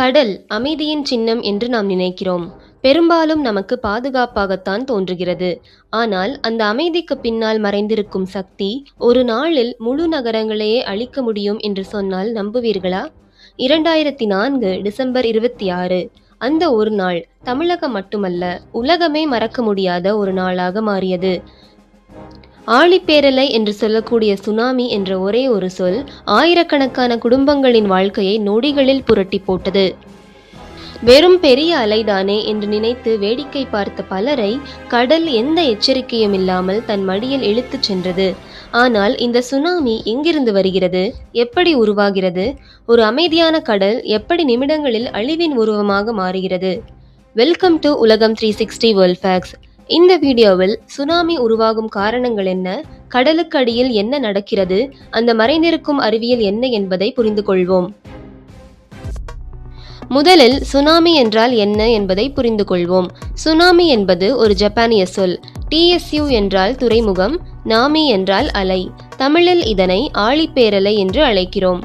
கடல் அமைதியின் சின்னம் என்று நாம் நினைக்கிறோம். பெரும்பாலும் நமக்கு பாதுகாப்பாகத்தான் தோன்றுகிறது. ஆனால் அந்த அமைதிக்கு பின்னால் மறைந்திருக்கும் சக்தி ஒரு நாளில் முழு நகரங்களையே அழிக்க முடியும் என்று சொன்னால் நம்புவீர்களா? இரண்டாயிரத்தி நான்கு டிசம்பர் இருபத்தி ஆறு அந்த ஒரு நாள் தமிழகம் மட்டுமல்ல உலகமே மறக்க முடியாத ஒரு நாளாக மாறியது. ஆழிப்பேரலை என்று சொல்லக்கூடிய சுனாமி என்ற ஒரே ஒரு சொல் ஆயிரக்கணக்கான குடும்பங்களின் வாழ்க்கையை நொடிகளில் புரட்டி போட்டது. வெறும் பெரிய அலைதானே என்று நினைத்து வேடிக்கை பார்த்த பலரை கடல் எந்த எச்சரிக்கையும் இல்லாமல் தன் மடியில் இழுத்துச் சென்றது. ஆனால் இந்த சுனாமி எங்கிருந்து வருகிறது? எப்படி உருவாகிறது? ஒரு அமைதியான கடல் எப்படி நிமிடங்களில் அழிவின் உருவமாக மாறுகிறது? வெல்கம் டு உலகம் த்ரீ சிக்ஸ்டி வேர்ல்ட் ஃபேக்ஸ் இந்த வீடியோவில் சுனாமி உருவாகும் காரணங்கள் என்ன கடலுக்கு அடியில் என்ன நடக்கிறது அந்த மறைந்திருக்கும் அறிவியல் என்ன என்பதை புரிந்து கொள்வோம். முதலில் சுனாமி என்றால் என்ன என்பதை புரிந்து கொள்வோம். சுனாமி என்பது ஒரு ஜப்பானிய சொல். டிஎஸ்யூ என்றால் துறைமுகம் நாமி என்றால் அலை. தமிழில் இதனை ஆழிப்பேரலை என்று அழைக்கிறோம்.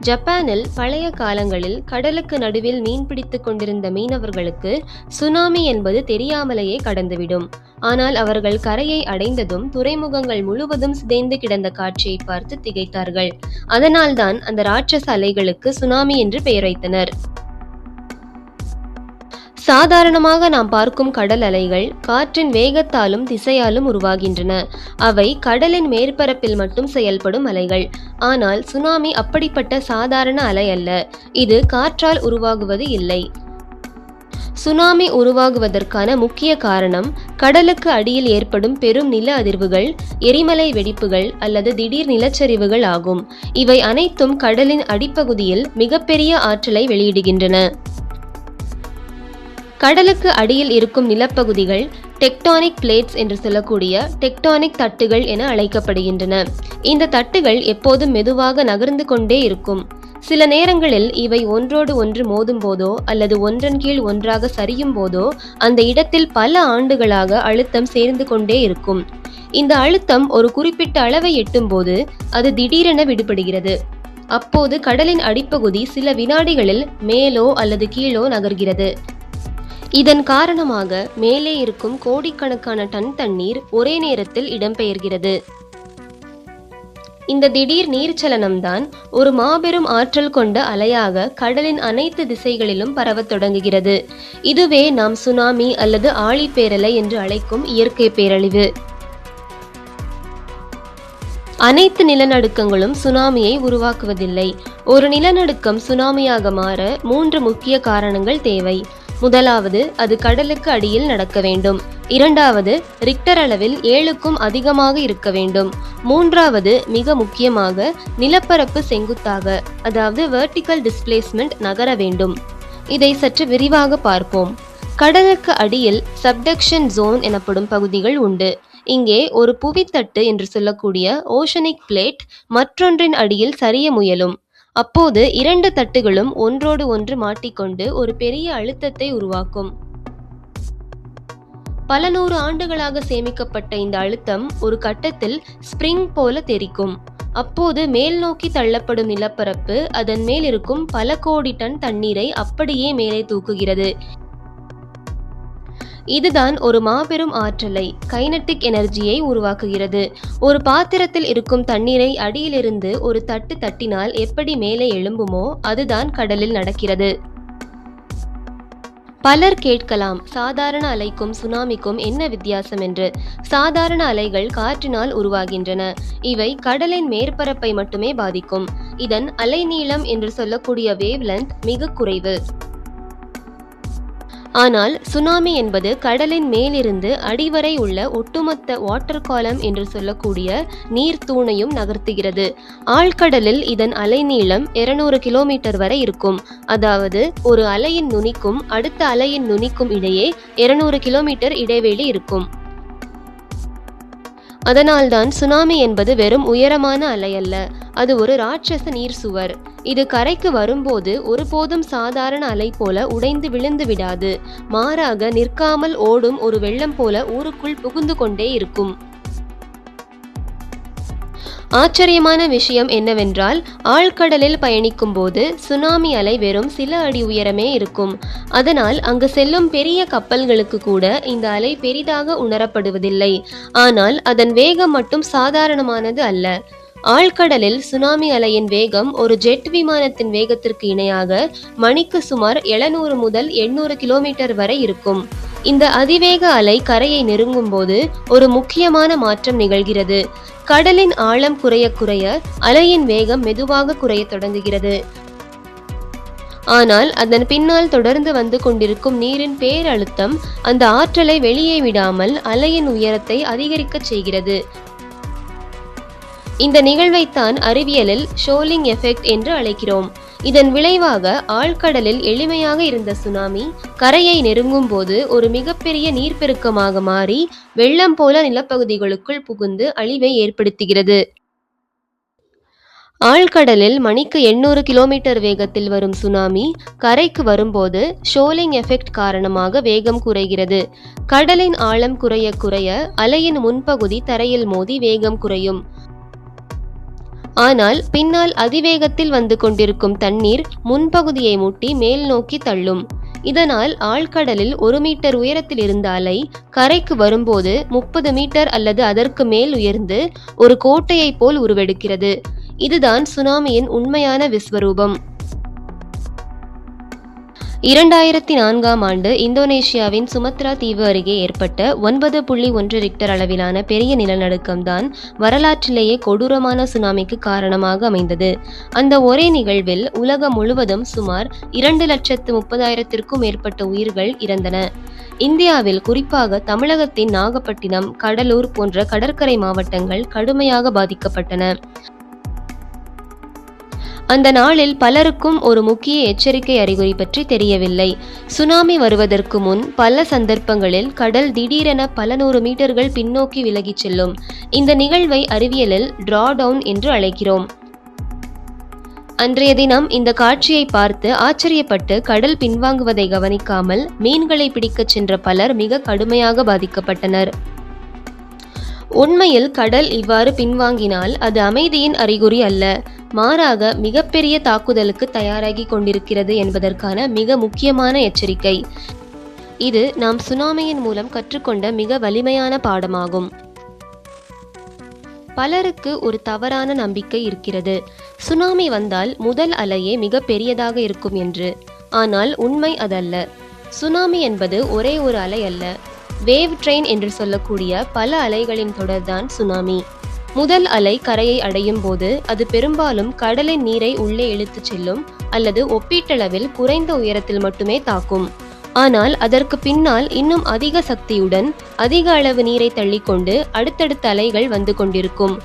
ஜப்பானில் பழைய காலங்களில் கடலுக்கு நடுவில் மீன் பிடித்துக் கொண்டிருந்த மீனவர்களுக்கு சுனாமி என்பது தெரியாமலேயே கடந்துவிடும். ஆனால் அவர்கள் கரையை அடைந்ததும் துறைமுகங்கள் முழுவதும் சிதைந்து கிடந்த காட்சியை பார்த்து திகைத்தார்கள். அதனால்தான் அந்த ராட்சச அலைகளுக்கு சுனாமி என்று பெயர் வைத்தனர். சாதாரணமாக நாம் பார்க்கும் கடல் அலைகள் காற்றின் வேகத்தாலும் திசையாலும் உருவாகின்றன. அவை கடலின் மேற்பரப்பில் மட்டும் செயல்படும் அலைகள். ஆனால் சுனாமி அப்படிப்பட்ட சாதாரண அலை அல்ல. இது காற்றால் உருவாகுவது இல்லை. சுனாமி உருவாகுவதற்கான முக்கிய காரணம் கடலுக்கு அடியில் ஏற்படும் பெரும் நில அதிர்வுகள் எரிமலை வெடிப்புகள் அல்லது திடீர் நிலச்சரிவுகள் ஆகும். இவை அனைத்தும் கடலின் அடிப்பகுதியில் மிகப்பெரிய ஆற்றலை வெளியிடுகின்றன. கடலுக்கு அடியில் இருக்கும் நிலப்பகுதிகள் டெக்டானிக் பிளேட்ஸ் என்று சொல்லக்கூடிய டெக்டானிக் தட்டுகள் என அழைக்கப்படுகின்றன. இந்த தட்டுகள் எப்போதும் மெதுவாக நகர்ந்து கொண்டே இருக்கும். சில நேரங்களில் இவை ஒன்றோடு ஒன்று மோதும் போதோ அல்லது ஒன்றன் கீழ் ஒன்றாக சரியும் போதோ அந்த இடத்தில் பல ஆண்டுகளாக அழுத்தம் சேர்ந்து கொண்டே இருக்கும். இந்த அழுத்தம் ஒரு குறிப்பிட்ட அளவை எட்டும்போது அது திடீரென விடுபடுகிறது. அப்போது கடலின் அடிப்பகுதி சில வினாடிகளில் மேலோ அல்லது கீழோ நகர்கிறது. இதன் காரணமாக மேலே இருக்கும் கோடிக்கணக்கான டன் தண்ணீர் ஒரே நேரத்தில் இடம்பெயர்கிறது. இந்த திடீர் நீர்ச்சலனம்தான் ஒரு மாபெரும் ஆற்றல் கொண்ட அலையாக கடலின் அனைத்து திசைகளிலும் பரவத் தொடங்குகிறது. இதுவே நாம் சுனாமி அல்லது ஆழிப்பேரலை என்று அழைக்கும் இயற்கை பேரழிவு. அனைத்து நிலநடுக்கங்களும் சுனாமியை உருவாக்குவதில்லை. ஒரு நிலநடுக்கம் சுனாமியாக மாற மூன்று முக்கிய காரணங்கள் தேவை. முதலாவது அது கடலுக்கு அடியில் நடக்க வேண்டும். இரண்டாவது ரிக்டர் அளவில் ஏழுக்கும் அதிகமாக இருக்க வேண்டும். மூன்றாவது மிக முக்கியமாக நிலப்பரப்பு செங்குத்தாக அதாவது வெர்டிக்கல் டிஸ்பிளேஸ்மெண்ட் நகர வேண்டும். இதை சற்று விரிவாக பார்ப்போம். கடலுக்கு அடியில் சப்டக்ஷன் ஜோன் எனப்படும் பகுதிகள் உண்டு. இங்கே ஒரு புவித்தட்டு என்று சொல்லக்கூடிய ஓஷனிக் பிளேட் மற்றொன்றின் அடியில் சரிய முயலும். அப்போது இரண்டு தட்டுகளும் ஒன்றோடு ஒன்று மாட்டிக்கொண்டு ஒரு பெரிய அழுத்தத்தை உருவாக்கும். பல நூறு ஆண்டுகளாக சேமிக்கப்பட்ட இந்த அழுத்தம் ஒரு கட்டத்தில் ஸ்பிரிங் போல தெரிக்கும். அப்போது மேல் நோக்கி தள்ளப்படும் நிலப்பரப்பு அதன் மேல் இருக்கும் பல கோடி டன் தண்ணீரை அப்படியே மேலே தூக்குகிறது. இதுதான் ஒரு மாபெரும் ஆற்றலை கைனட்டிக் எனர்ஜியை உருவாக்குகிறது. ஒரு பாத்திரத்தில் இருக்கும் தண்ணீரை அடியிலிருந்து ஒரு தட்டு தட்டினால் எப்படி மேலே எழும்புமோ அதுதான் கடலில் நடக்கிறது. பலர் கேட்கலாம் சாதாரண அலைக்கும் சுனாமிக்கும் என்ன வித்தியாசம் என்று. சாதாரண அலைகள் காற்றினால் உருவாகின்றன. இவை கடலின் மேற்பரப்பை மட்டுமே பாதிக்கும். இதன் அலைநீளம் என்று சொல்லக்கூடிய வேவ்லென்த் மிக குறைவு. ஆனால் சுனாமி என்பது கடலின் மேலிருந்து அடிவரை உள்ள ஒட்டுமொத்த வாட்டர் காலம் என்று சொல்லக்கூடிய நீர் தூணையும் நகர்த்துகிறது. ஆழ்கடலில் இதன் அலைநீளம் 200 கிலோமீட்டர் வரை இருக்கும். அதாவது ஒரு அலையின் நுனிக்கும் அடுத்த அலையின் நுனிக்கும் இடையே 200 கிலோமீட்டர் இடைவெளி இருக்கும். அதனால்தான் சுனாமி என்பது வெறும் உயரமான அலை அல்ல. அது ஒரு ராட்சச நீர் சுவர். இது கரைக்கு வரும்போது ஒருபோதும் சாதாரண அலை போல உடைந்து விழுந்து விடாது. மாறாக நிற்காமல் ஓடும் ஒரு வெள்ளம் போல ஊருக்குள் புகுந்து கொண்டே இருக்கும். ஆச்சரியமான விஷயம் என்னவென்றால் ஆழ்கடலில் பயணிக்கும் போது சுனாமி அலை வெறும் சில அடி உயரமே இருக்கும். அதனால் அங்கு செல்லும் பெரிய கப்பல்களுக்கு கூட இந்த அலை பெரிதாக உணரப்படுவதில்லை. ஆனால் அதன் வேகம் மட்டும் சாதாரணமானது அல்ல. ஆழ்கடலில் சுனாமி அலையின் வேகம் ஒரு ஜெட் விமானத்தின் வேகத்திற்கு இணையாக மணிக்கு சுமார் எழுநூறு முதல் எண்ணூறு கிலோமீட்டர் வரை இருக்கும். இந்த அதிவேக அலை கரையை நெருங்கும் போது ஒரு முக்கியமான மாற்றம் நிகழ்கிறது. கடலின் ஆழம் குறைய குறைய அலையின் வேகம் மெதுவாக குறைய தொடங்குகிறது. ஆனால் அதன் பின்னால் தொடர்ந்து வந்து கொண்டிருக்கும் நீரின் பேரழுத்தம் அந்த ஆற்றலை வெளியே விடாமல் அலையின் உயரத்தை அதிகரிக்கச் செய்கிறது. இந்த நிகழ்வைத்தான் அறிவியலில் ஷோலிங் எஃபெக்ட் என்று அழைக்கிறோம். இதன் விளைவாக ஆழ்கடலில் எளிமையாக இருந்த சுனாமி கரையை நெருங்கும் போது ஒரு மிகப்பெரிய நீர்ப்பெருக்கமாக மாறி வெள்ளம் போல நிலப்பகுதிகளுக்குள் புகுந்து அழிவை ஏற்படுத்துகிறது. ஆழ்கடலில் மணிக்கு எண்ணூறு கிலோமீட்டர் வேகத்தில் வரும் சுனாமி கரைக்கு வரும்போது ஷோலிங் எஃபெக்ட் காரணமாக வேகம் குறைகிறது. கடலின் ஆழம் குறைய குறைய அலையின் முன்பகுதி தரையில் மோதி வேகம் குறையும். ஆனால் பின்னால் அதிவேகத்தில் வந்து கொண்டிருக்கும் தண்ணீர் முன்பகுதியை முட்டி மேல் நோக்கி தள்ளும். இதனால் ஆழ்கடலில் ஒரு மீட்டர் உயரத்தில் இருந்த அலை கரைக்கு வரும்போது முப்பது மீட்டர் அல்லது அதற்கு மேல் உயர்ந்து ஒரு கோட்டையைப் போல் உருவெடுக்கிறது. இதுதான் சுனாமியின் உண்மையான விஸ்வரூபம். இரண்டாயிரத்தி நான்காம் ஆண்டு இந்தோனேஷியாவின் சுமத்ரா தீவு அருகே ஏற்பட்ட ஒன்பது புள்ளி ஒன்று ரிக்டர் அளவிலான பெரிய நிலநடுக்கம்தான் வரலாற்றிலேயே கொடூரமான சுனாமிக்கு காரணமாக அமைந்தது. அந்த ஒரே நிகழ்வில் உலகம் முழுவதும் சுமார் இரண்டு லட்சத்து முப்பதாயிரத்திற்கும் மேற்பட்ட உயிர்கள் இறந்தன. இந்தியாவில் குறிப்பாக தமிழகத்தின் நாகப்பட்டினம் கடலூர் போன்ற கடற்கரை மாவட்டங்கள் கடுமையாக பாதிக்கப்பட்டன. அந்த நாளில் பலருக்கும் ஒரு முக்கிய எச்சரிக்கை அறிகுறி பற்றி தெரியவில்லை. சுனாமி வருவதற்கு முன் பல சந்தர்ப்பங்களில் கடல் திடீரென பல நூறு மீட்டர்கள் பின்னோக்கி விலகிச் செல்லும். இந்த நிகழ்வை அறிவியலில் டிரா டவுன் என்று அழைக்கிறோம். அன்றைய தினம் இந்த காட்சியை பார்த்து ஆச்சரியப்பட்டு கடல் பின்வாங்குவதை கவனிக்காமல் மீன்களை பிடிக்கச் சென்ற பலர் மிக கடுமையாக பாதிக்கப்பட்டனர். உண்மையில் கடல் இவ்வாறு பின்வாங்கினால் அது அமைதியின் அறிகுறி அல்ல. மாறாக மிகப்பெரிய தாக்குதலுக்கு தயாராகி கொண்டிருக்கிறது என்பதற்கான மிக முக்கியமான எச்சரிக்கை. இது நாம் சுனாமியின் மூலம் கற்றுக்கொண்ட மிக வலிமையான பாடமாகும். பலருக்கு ஒரு தவறான நம்பிக்கை இருக்கிறது. சுனாமி வந்தால் முதல் அலையே மிக பெரியதாக இருக்கும் என்று. ஆனால் உண்மை அதல்ல. சுனாமி என்பது ஒரே ஒரு அலை அல்ல. வேவ் ட்ரெயின் என்று சொல்லக்கூடிய பல அலைகளின் தொடர்தான் சுனாமி. முதல் அலை கரையை அடையும் போது அது பெரும்பாலும் கடலின் நீரை உள்ளே இழுத்துச் செல்லும் அல்லது ஒப்பீட்டளவில் குறைந்த உயரத்தில் மட்டுமே தாக்கும். ஆனால் அதற்கு பின்னால் இன்னும் அதிக சக்தியுடன் அதிக அளவு நீரை தள்ளிக்கொண்டு அடுத்தடுத்த அலைகள் வந்து கொண்டிருக்கும்.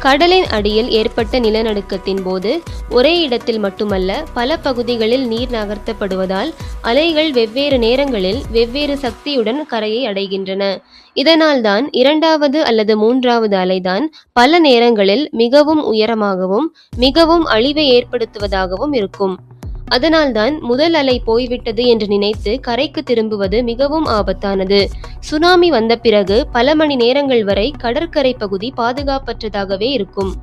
கடலின் அடியில் ஏற்பட்ட நிலநடுக்கத்தின் போது ஒரே இடத்தில் மட்டுமல்ல பல பகுதிகளில் நீர் நகர்த்தப்படுவதால் அலைகள் வெவ்வேறு நேரங்களில் வெவ்வேறு சக்தியுடன் கரையை அடைகின்றன. இதனால்தான் இரண்டாவது அல்லது மூன்றாவது அலைதான் பல நேரங்களில் மிகவும் உயரமாகவும் மிகவும் அழிவை ஏற்படுத்துவதாகவும் இருக்கும். அதனால்தான் முதல் அலை போய்விட்டது என்று நினைத்து கரைக்கு திரும்புவது மிகவும் ஆபத்தானது. சுனாமி வந்த பிறகு பல மணி நேரங்கள் வரை கடற்கரை பகுதி பாதுகாப்பற்றதாகவே இருக்கும்.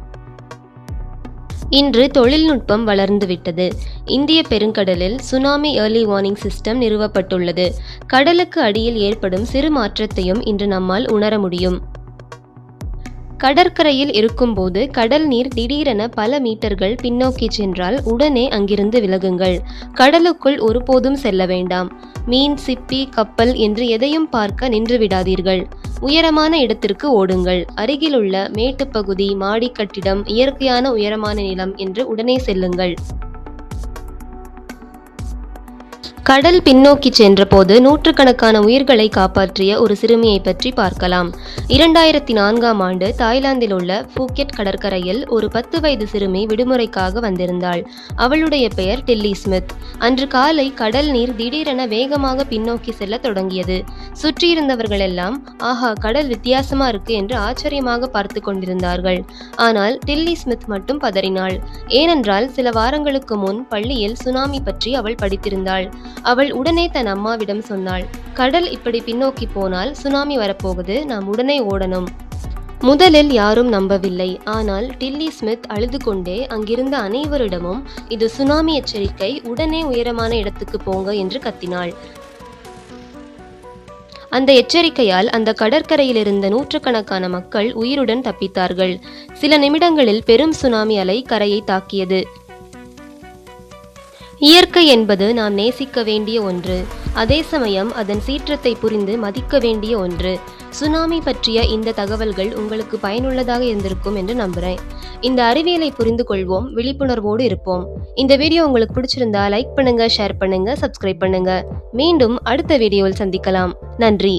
இன்று தொழில்நுட்பம் வளர்ந்துவிட்டது இந்திய பெருங்கடலில் சுனாமி ஏர்லி வார்னிங் சிஸ்டம் நிறுவப்பட்டுள்ளது. கடலுக்கு அடியில் ஏற்படும் சிறு மாற்றத்தையும் இன்று நம்மால் உணர முடியும். கடற்கரையில் இருக்கும்போது கடல் நீர் திடீரென பல மீட்டர்கள் பின்னோக்கி சென்றால் உடனே அங்கிருந்து விலகுங்கள். கடலுக்குள் ஒருபோதும் செல்ல வேண்டாம். மீன் சிப்பி கப்பல் என்று எதையும் பார்க்க நின்றுவிடாதீர்கள் உயரமான இடத்திற்கு ஓடுங்கள். அருகிலுள்ள மேட்டுப்பகுதி மாடி கட்டிடம் இயற்கையான உயரமான நிலம் என்று உடனே செல்லுங்கள். கடல் பின்னோக்கி சென்றபோது நூற்றுக்கணக்கான உயிர்களை காப்பாற்றிய ஒரு சிறுமியை பற்றி பார்க்கலாம். இரண்டாயிரத்தி நான்காம் ஆண்டு தாய்லாந்தில் உள்ள பூக்கெட் கடற்கரையில் ஒரு பத்து வயது சிறுமி விடுமுறைக்காக வந்திருந்தாள். அவளுடைய பெயர் டில்லி ஸ்மித். அன்று காலை கடல் நீர் திடீரென வேகமாக பின்னோக்கி செல்ல தொடங்கியது. சுற்றியிருந்தவர்கள் எல்லாம் ஆஹா கடல் வித்தியாசமா இருக்கு என்று ஆச்சரியமாக பார்த்து கொண்டிருந்தார்கள். ஆனால் டில்லி ஸ்மித் மட்டும் பதறினாள். ஏனென்றால் சில வாரங்களுக்கு முன் பள்ளியில் சுனாமி பற்றி அவள் படித்திருந்தாள். அவள் உடனே தன் அம்மாவிடம் சொன்னாள் கடல் இப்படி பின்னோக்கி போனால் சுனாமி வரப்போகுது நாம் உடனே ஓடணும். முதலில் யாரும் நம்பவில்லை ஆனால் டில்லி ஸ்மித் அழுது கொண்டே அங்கிருந்த அனைவரிடமும் இது சுனாமி எச்சரிக்கை உடனே உயரமான இடத்துக்கு போங்க என்று கத்தினாள். அந்த எச்சரிக்கையால் அந்த கடற்கரையில் இருந்த நூற்றுக்கணக்கான மக்கள் உயிருடன் தப்பித்தார்கள். சில நிமிடங்களில் பெரும் சுனாமி அலை கரையை தாக்கியது. இயற்கை என்பது நாம் நேசிக்க வேண்டிய ஒன்று. அதே சமயம் அதன் சீற்றத்தை புரிந்து மதிக்க வேண்டிய ஒன்று. சுனாமி பற்றிய இந்த தகவல்கள் உங்களுக்கு பயனுள்ளதாக இருந்திருக்கும் என்று நம்புகிறேன் இந்த அறிவியலை புரிந்து கொள்வோம் விழிப்புணர்வோடு இருப்போம். இந்த வீடியோ உங்களுக்கு பிடிச்சிருந்தா லைக் பண்ணுங்க ஷேர் பண்ணுங்க சப்ஸ்கிரைப் பண்ணுங்க. மீண்டும் அடுத்த வீடியோவில் சந்திக்கலாம். நன்றி.